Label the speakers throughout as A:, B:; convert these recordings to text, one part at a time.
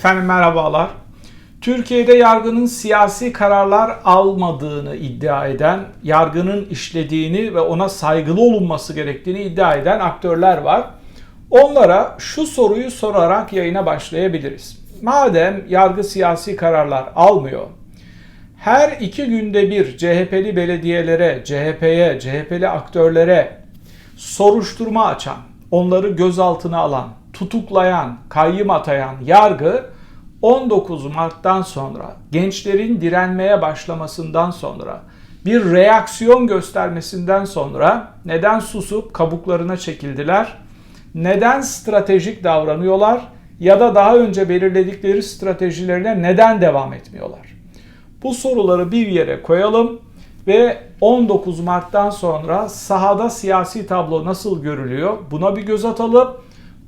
A: Efendim merhabalar. Türkiye'de yargının siyasi kararlar almadığını iddia eden, yargının işlediğini ve ona saygılı olunması gerektiğini iddia eden aktörler var. Onlara şu soruyu sorarak yayına başlayabiliriz. Madem yargı siyasi kararlar almıyor, her iki günde bir CHP'li belediyelere, CHP'ye, CHP'li aktörlere soruşturma açan, onları gözaltına alan, tutuklayan, kayyım atayan yargı 19 Mart'tan sonra gençlerin direnmeye başlamasından sonra bir reaksiyon göstermesinden sonra neden susup kabuklarına çekildiler? Neden stratejik davranıyorlar? Ya da daha önce belirledikleri stratejilerine neden devam etmiyorlar? Bu soruları bir yere koyalım ve 19 Mart'tan sonra sahada siyasi tablo nasıl görülüyor? Buna bir göz atalım.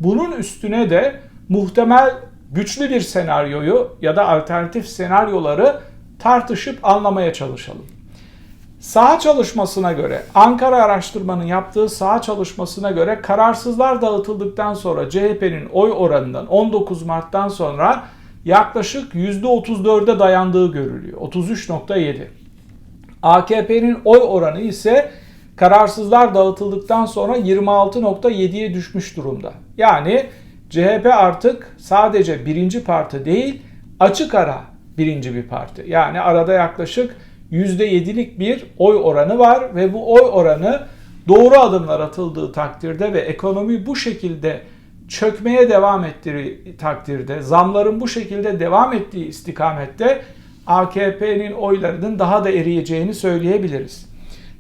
A: Bunun üstüne de muhtemel güçlü bir senaryoyu ya da alternatif senaryoları tartışıp anlamaya çalışalım. Saha çalışmasına göre, Ankara araştırmanın yaptığı saha çalışmasına göre kararsızlar dağıtıldıktan sonra CHP'nin oy oranından 19 Mart'tan sonra yaklaşık %34'e dayandığı görülüyor. 33.7. AKP'nin oy oranı ise kararsızlar dağıtıldıktan sonra 26.7'ye düşmüş durumda. Yani CHP artık sadece birinci parti değil, açık ara birinci bir parti. Yani arada yaklaşık %7'lik bir oy oranı var ve bu oy oranı doğru adımlar atıldığı takdirde ve ekonomi bu şekilde çökmeye devam ettiği takdirde, zamların bu şekilde devam ettiği istikamette AKP'nin oylarının daha da eriyeceğini söyleyebiliriz.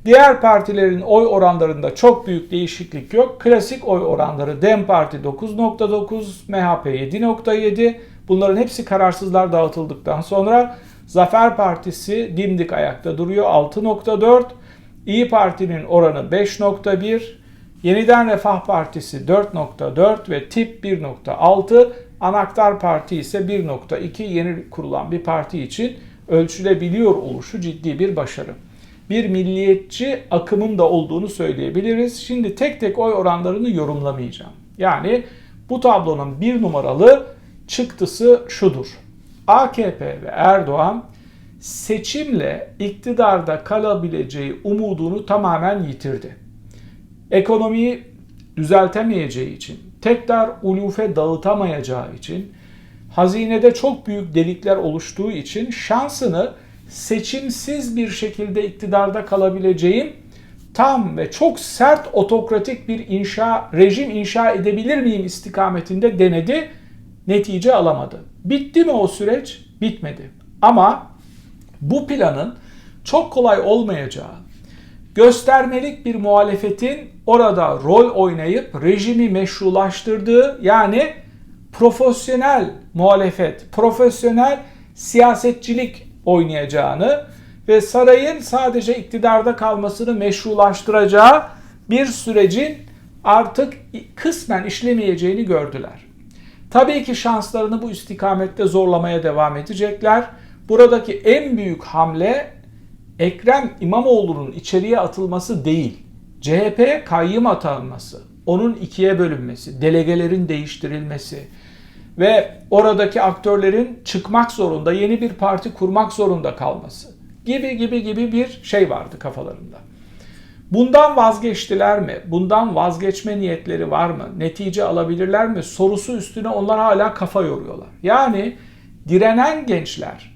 A: Diğer partilerin oy oranlarında çok büyük değişiklik yok. Klasik oy oranları DEM Parti 9.9, MHP 7.7. Bunların hepsi kararsızlar dağıtıldıktan sonra Zafer Partisi dimdik ayakta duruyor 6.4. İyi Parti'nin oranı 5.1. Yeniden Refah Partisi 4.4 ve TİP 1.6. Anaktar Parti ise 1.2 yeni kurulan bir parti için ölçülebiliyor oluşu ciddi bir başarı bir milliyetçi akımın da olduğunu söyleyebiliriz. Şimdi tek tek oy oranlarını yorumlamayacağım. Yani bu tablonun bir numaralı çıktısı şudur. AKP ve Erdoğan seçimle iktidarda kalabileceği umudunu tamamen yitirdi. Ekonomiyi düzeltemeyeceği için, tekrar ulufe dağıtamayacağı için, hazinede çok büyük delikler oluştuğu için şansını seçimsiz bir şekilde iktidarda kalabileceğim tam ve çok sert otokratik bir inşa rejim inşa edebilir miyim istikametinde denedi. Netice alamadı. Bitti mi o süreç? Bitmedi. Ama bu planın çok kolay olmayacağı, göstermelik bir muhalefetin orada rol oynayıp rejimi meşrulaştırdığı yani profesyonel muhalefet, profesyonel siyasetçilik oynayacağını ve sarayın sadece iktidarda kalmasını meşrulaştıracağı bir sürecin artık kısmen işlemeyeceğini gördüler. Tabii ki şanslarını bu istikamette zorlamaya devam edecekler. Buradaki en büyük hamle Ekrem İmamoğlu'nun içeriye atılması değil, CHP'ye kayyım atanması, onun ikiye bölünmesi, delegelerin değiştirilmesi, ve oradaki aktörlerin çıkmak zorunda, yeni bir parti kurmak zorunda kalması gibi gibi gibi bir şey vardı kafalarında. Bundan vazgeçtiler mi? Bundan vazgeçme niyetleri var mı? Netice alabilirler mi? Sorusu üstüne onlar hala kafa yoruyorlar. Yani direnen gençler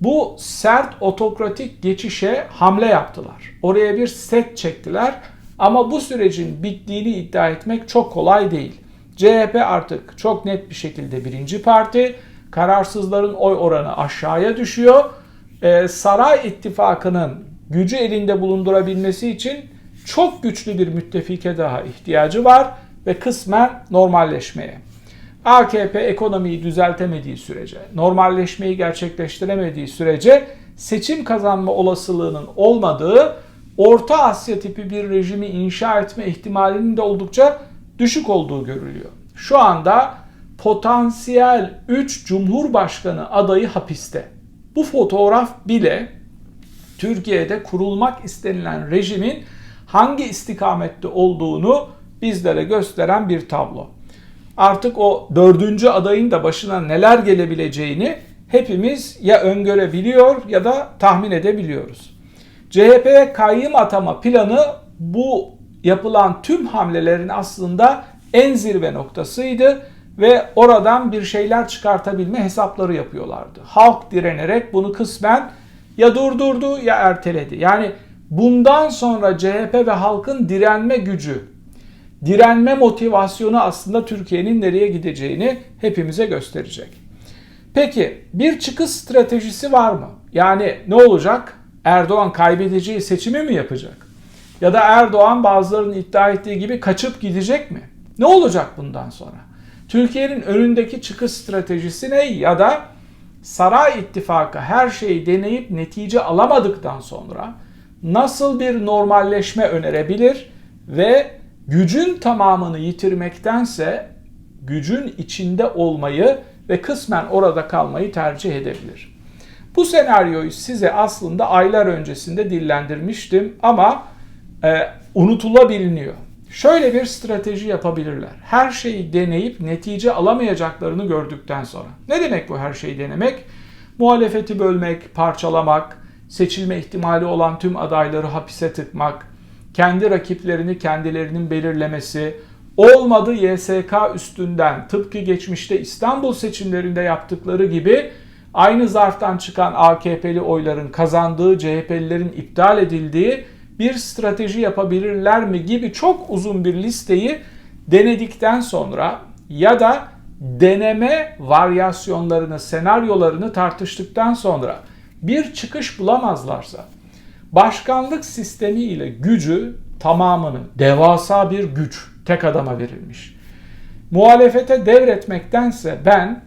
A: bu sert otokratik geçişe hamle yaptılar. Oraya bir set çektiler ama bu sürecin bittiğini iddia etmek çok kolay değil. CHP artık çok net bir şekilde birinci parti. Kararsızların oy oranı aşağıya düşüyor. Ee, Saray ittifakının gücü elinde bulundurabilmesi için çok güçlü bir müttefike daha ihtiyacı var ve kısmen normalleşmeye. AKP ekonomiyi düzeltemediği sürece, normalleşmeyi gerçekleştiremediği sürece seçim kazanma olasılığının olmadığı Orta Asya tipi bir rejimi inşa etme ihtimalinin de oldukça düşük olduğu görülüyor. Şu anda potansiyel 3 Cumhurbaşkanı adayı hapiste. Bu fotoğraf bile Türkiye'de kurulmak istenilen rejimin hangi istikamette olduğunu bizlere gösteren bir tablo. artık o dördüncü adayın da başına neler gelebileceğini hepimiz ya öngörebiliyor ya da tahmin edebiliyoruz. CHP'ye kayyım atama planı bu yapılan tüm hamlelerin aslında en zirve noktasıydı ve oradan bir şeyler çıkartabilme hesapları yapıyorlardı. Halk direnerek bunu kısmen ya durdurdu ya erteledi. Yani bundan sonra CHP ve halkın direnme gücü, direnme motivasyonu aslında Türkiye'nin nereye gideceğini hepimize gösterecek. Peki bir çıkış stratejisi var mı? Yani ne olacak? Erdoğan kaybedeceği seçimi mi yapacak? Ya da Erdoğan bazılarının iddia ettiği gibi kaçıp gidecek mi? Ne olacak bundan sonra? Türkiye'nin önündeki çıkış stratejisi ne? Ya da saray ittifakı her şeyi deneyip netice alamadıktan sonra nasıl bir normalleşme önerebilir ve gücün tamamını yitirmektense gücün içinde olmayı ve kısmen orada kalmayı tercih edebilir. Bu senaryoyu size aslında aylar öncesinde dillendirmiştim ama e, unutulabiliyor. Şöyle bir strateji yapabilirler. Her şeyi deneyip netice alamayacaklarını gördükten sonra. Ne demek bu her şeyi denemek? Muhalefeti bölmek, parçalamak, seçilme ihtimali olan tüm adayları hapise tıkmak, kendi rakiplerini kendilerinin belirlemesi, olmadı YSK üstünden tıpkı geçmişte İstanbul seçimlerinde yaptıkları gibi aynı zarftan çıkan AKP'li oyların kazandığı, CHP'lilerin iptal edildiği bir strateji yapabilirler mi gibi çok uzun bir listeyi denedikten sonra ya da deneme varyasyonlarını, senaryolarını tartıştıktan sonra bir çıkış bulamazlarsa başkanlık sistemi ile gücü tamamını devasa bir güç tek adama verilmiş. Muhalefete devretmektense ben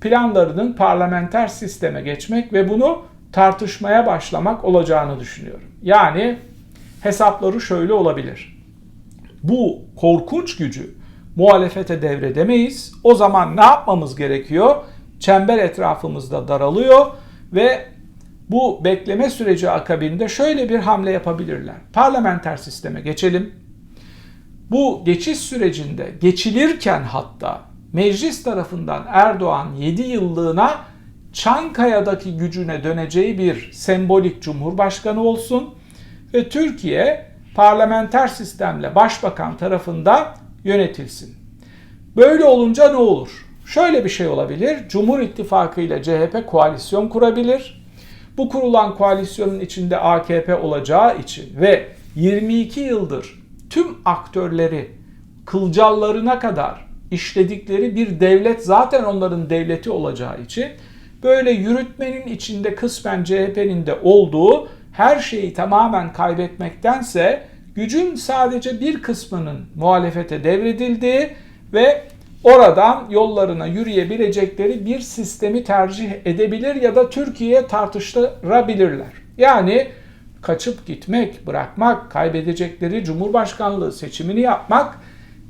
A: planlarının parlamenter sisteme geçmek ve bunu tartışmaya başlamak olacağını düşünüyorum. Yani hesapları şöyle olabilir. Bu korkunç gücü muhalefete devredemeyiz. O zaman ne yapmamız gerekiyor? Çember etrafımızda daralıyor ve bu bekleme süreci akabinde şöyle bir hamle yapabilirler. Parlamenter sisteme geçelim. Bu geçiş sürecinde geçilirken hatta meclis tarafından Erdoğan 7 yıllığına Çankaya'daki gücüne döneceği bir sembolik cumhurbaşkanı olsun ve Türkiye parlamenter sistemle başbakan tarafında yönetilsin. Böyle olunca ne olur? Şöyle bir şey olabilir. Cumhur İttifakı ile CHP koalisyon kurabilir. Bu kurulan koalisyonun içinde AKP olacağı için ve 22 yıldır tüm aktörleri kılcallarına kadar işledikleri bir devlet zaten onların devleti olacağı için böyle yürütmenin içinde kısmen CHP'nin de olduğu her şeyi tamamen kaybetmektense gücün sadece bir kısmının muhalefete devredildiği ve oradan yollarına yürüyebilecekleri bir sistemi tercih edebilir ya da Türkiye'ye tartıştırabilirler. Yani kaçıp gitmek, bırakmak, kaybedecekleri Cumhurbaşkanlığı seçimini yapmak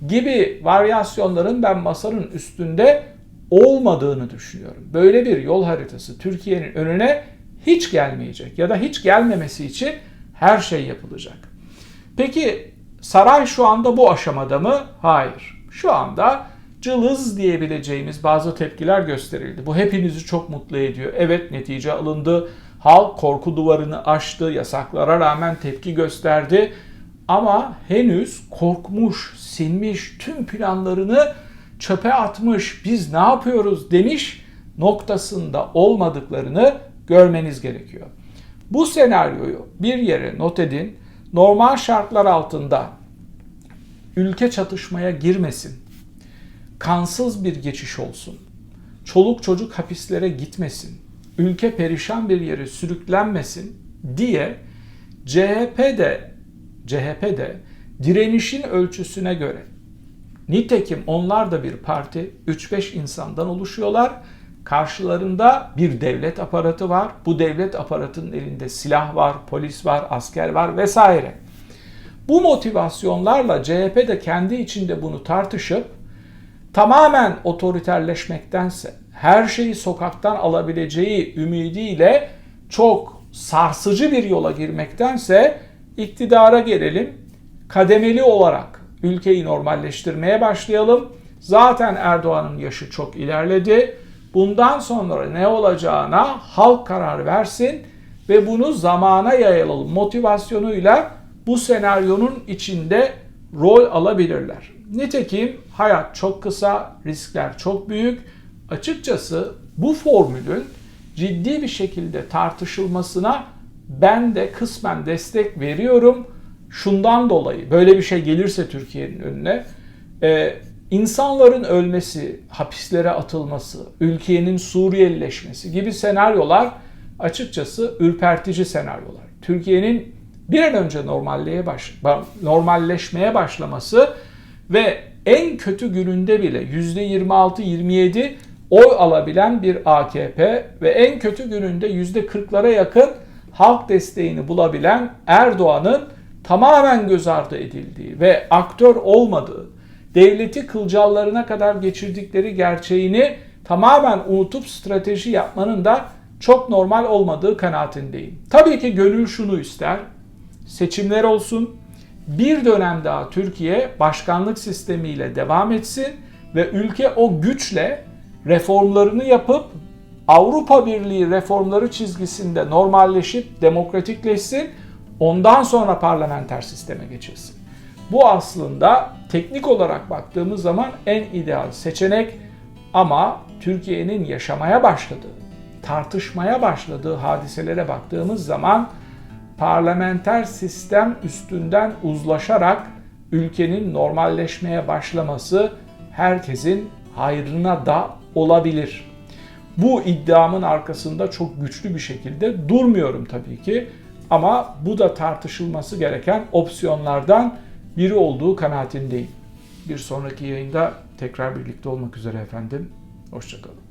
A: gibi varyasyonların ben masanın üstünde olmadığını düşünüyorum. Böyle bir yol haritası Türkiye'nin önüne hiç gelmeyecek ya da hiç gelmemesi için her şey yapılacak. Peki saray şu anda bu aşamada mı? Hayır. Şu anda cılız diyebileceğimiz bazı tepkiler gösterildi. Bu hepinizi çok mutlu ediyor. Evet netice alındı. Halk korku duvarını aştı. Yasaklara rağmen tepki gösterdi. Ama henüz korkmuş, sinmiş, tüm planlarını çöpe atmış, biz ne yapıyoruz demiş noktasında olmadıklarını görmeniz gerekiyor. Bu senaryoyu bir yere not edin. Normal şartlar altında ülke çatışmaya girmesin. Kansız bir geçiş olsun. Çoluk çocuk hapislere gitmesin. Ülke perişan bir yere sürüklenmesin diye CHP'de CHP'de direnişin ölçüsüne göre nitekim onlar da bir parti 3-5 insandan oluşuyorlar Karşılarında bir devlet aparatı var. Bu devlet aparatının elinde silah var, polis var, asker var vesaire. Bu motivasyonlarla CHP de kendi içinde bunu tartışıp tamamen otoriterleşmektense her şeyi sokaktan alabileceği ümidiyle çok sarsıcı bir yola girmektense iktidara gelelim. Kademeli olarak ülkeyi normalleştirmeye başlayalım Zaten Erdoğan'ın yaşı çok ilerledi. Bundan sonra ne olacağına halk karar versin ve bunu zamana yayalım motivasyonuyla bu senaryonun içinde rol alabilirler. Nitekim hayat çok kısa, riskler çok büyük. Açıkçası bu formülün ciddi bir şekilde tartışılmasına ben de kısmen destek veriyorum. Şundan dolayı böyle bir şey gelirse Türkiye'nin önüne e, insanların ölmesi, hapislere atılması, ülkenin Suriyelileşmesi gibi senaryolar açıkçası ürpertici senaryolar. Türkiye'nin bir an önce normalliğe baş, normalleşmeye başlaması ve en kötü gününde bile %26-27 oy alabilen bir AKP ve en kötü gününde %40'lara yakın halk desteğini bulabilen Erdoğan'ın tamamen göz ardı edildiği ve aktör olmadığı, devleti kılcallarına kadar geçirdikleri gerçeğini tamamen unutup strateji yapmanın da çok normal olmadığı kanaatindeyim. Tabii ki gönül şunu ister. Seçimler olsun. Bir dönem daha Türkiye başkanlık sistemiyle devam etsin ve ülke o güçle reformlarını yapıp Avrupa Birliği reformları çizgisinde normalleşip demokratikleşsin. Ondan sonra parlamenter sisteme geçilsin. Bu aslında teknik olarak baktığımız zaman en ideal seçenek ama Türkiye'nin yaşamaya başladığı, tartışmaya başladığı hadiselere baktığımız zaman parlamenter sistem üstünden uzlaşarak ülkenin normalleşmeye başlaması herkesin hayrına da olabilir. Bu iddiamın arkasında çok güçlü bir şekilde durmuyorum tabii ki ama bu da tartışılması gereken opsiyonlardan biri olduğu kanaatindeyim. Bir sonraki yayında tekrar birlikte olmak üzere efendim. Hoşçakalın.